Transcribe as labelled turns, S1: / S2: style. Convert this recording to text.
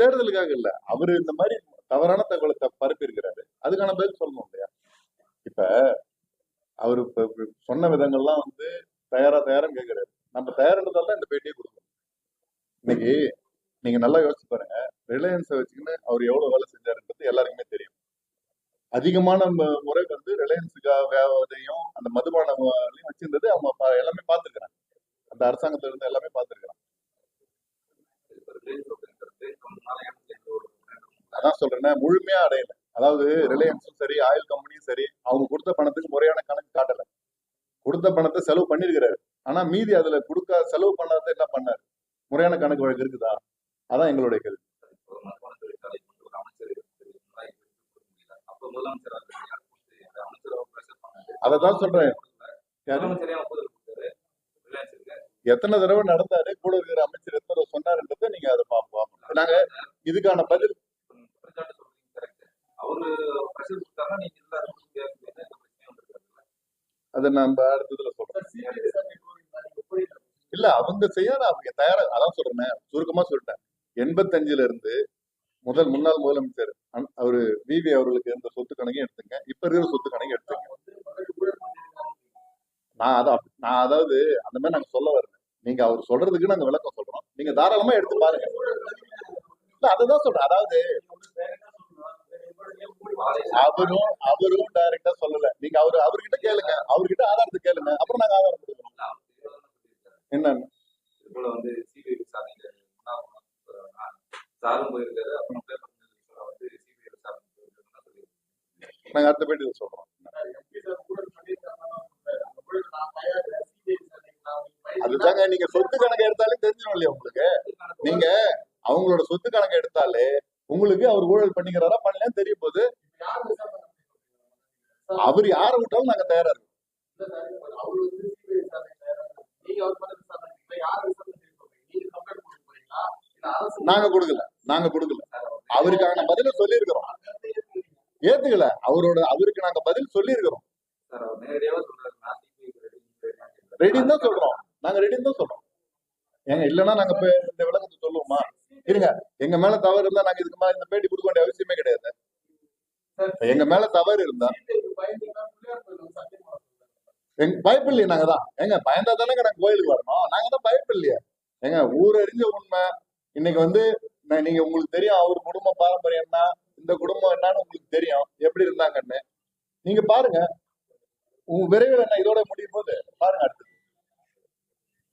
S1: தேர்தலுக்காக இல்ல அவரு இந்த மாதிரி தவறான தகவலை பரப்பி இருக்கிறாரு அதுக்கான பதில் சொல்லணும் இல்லையா? இப்ப அவரு சொன்ன விதங்கள்லாம் வந்து தயாரா தயாரான்னு கேட்கிறாரு நம்ம தயாரின்றதால தான் இந்த பேட்டியை கொடுக்கணும். இன்னைக்கு நீங்க நல்லா யோசிச்சு பாருங்க. ரிலையன்ஸை வச்சுக்கின்னு அவர் எவ்வளவு வேலை செஞ்சாருன்றது எல்லாருக்குமே தெரியும். அதிகமான முறை வந்து ரிலையன்ஸுக்காகவும் அந்த மதுபானங்களையும் வச்சிருந்தது அவங்க எல்லாமே பார்த்துருக்குறாங்க. அந்த அரசாங்கத்துல இருந்து எல்லாமே பார்த்துருக்காங்க அதான் சொல்றேன்னா முழுமையா அடையல. அதாவது ரிலையன்ஸும் சரி ஆயில் கம்பெனியும் சரி அவங்க கொடுத்த பணத்துக்கு முறையான கணக்கு காட்டல. கொடுத்த பணத்தை செலவு பண்ணிருக்கிறாரு. ஆனா மீதி அதுல கொடுக்க செலவு பண்ணாத என்ன பண்ணாரு? முறையான கணக்கு வழக்கு இருக்குதா? அதான் எங்களுடைய கேள்வி. அதை தான் சொல்றேன். எத்தனை தடவை நடந்தாரு கூட இருக்கிற அமைச்சர் எத்தனை சொன்னார்ன்றத நீங்க அதை பார்ப்போம் நாங்க இதுக்கான பதில் அதை நம்ம அடுத்ததுல சொல்றோம் இல்ல அவங்க செய்யாத அவங்க தயாரா அதான் சொல்றேன் சுருக்கமா சொல்லிட்டேன். எண்பத்தஞ்சுல இருந்து முதல் முன்னாள் முதலமைச்சர் அவரு விவி அவர்களுக்கு இருந்த சொத்து கணக்கையும் எடுத்துங்க. இப்ப இருக்கிற சொத்து கணக்கையும் எடுத்துங்க. நான் அதான் நான் அதாவது அந்த மாதிரி நாங்க சொல்ல வரேன் நீங்க அவர் சொல்றதுக்கு நாங்க விளக்கம் சொல்றோம். நீங்க தாராளமா எடுத்து பாருங்க. இல்ல அதுதான் சொல்றேன். அதாவது அவரும் அவரும் டைரக்டா சொல்லல. நீங்க அவரு அவர்கிட்ட கேளுங்க. அவர்கிட்ட ஆதாரத்தை கேளுங்க. அப்புறம் நாங்க ஆதாரம் கொடுக்கணும் என்னன்னு?
S2: வந்து சிபிஐ விசாரணையில சாரும் போயிருக்காரு. அப்புறம் வந்து சிபிஐ விசாரணை
S1: நாங்க அடுத்த பேட்டி சொல்றோம். அதுதாங்க நீங்க சொத்து கணக்கு எடுத்தாலே தெரிஞ்சிடும் இல்லையா உங்களுக்கு? நீங்க அவங்களோட சொத்து கணக்கு எடுத்தாலே உங்களுக்கு அவர் ஊழல் பண்ணிக்கிறாரா பண்ணலையா தெரிய போகுது அவர் யாரை விட்டாலும் நாங்க தயாரா இருக்கோம். நாங்க கொடுக்கல நாங்க கொடுக்கல. அவருக்கான பதில சொல்லியிருக்கிறோம். ஏத்துக்கல அவரோட அவருக்கு நாங்க பதில் சொல்லியிருக்கிறோம். ரெடின்னு தான் சொல்றோம். நாங்க ரெடின்னு தான் சொல்றோம். ஏங்க இல்லைன்னா நாங்க இந்த விளக்கத்தை சொல்லுவோமா? இருங்க எங்க மேல தவறு இருந்தா நாங்க இதுக்கு மாதிரி இந்த பேட்டி கொடுக்க வேண்டிய அவசியமே கிடையாது. எங்க மேல தவறு இருந்தா? எங்க பயப்பில்லையே நாங்க தான். ஏங்க பயந்தா தானே நாங்க கோயிலுக்கு வரணும். நாங்க தான் பயப்பில்லையே. ஏங்க ஊரறிஞ்ச உண்மை. இன்னைக்கு வந்து நீங்க உங்களுக்கு தெரியும் அவர் குடும்ப பாரம்பரியம்னா இந்த குடும்பம் என்னன்னு உங்களுக்கு தெரியும். எப்படி இருந்தாங்கன்னு. நீங்க பாருங்க. உங்க விரைவில் என்ன இதோட முடியும் போது பாருங்க அடுத்து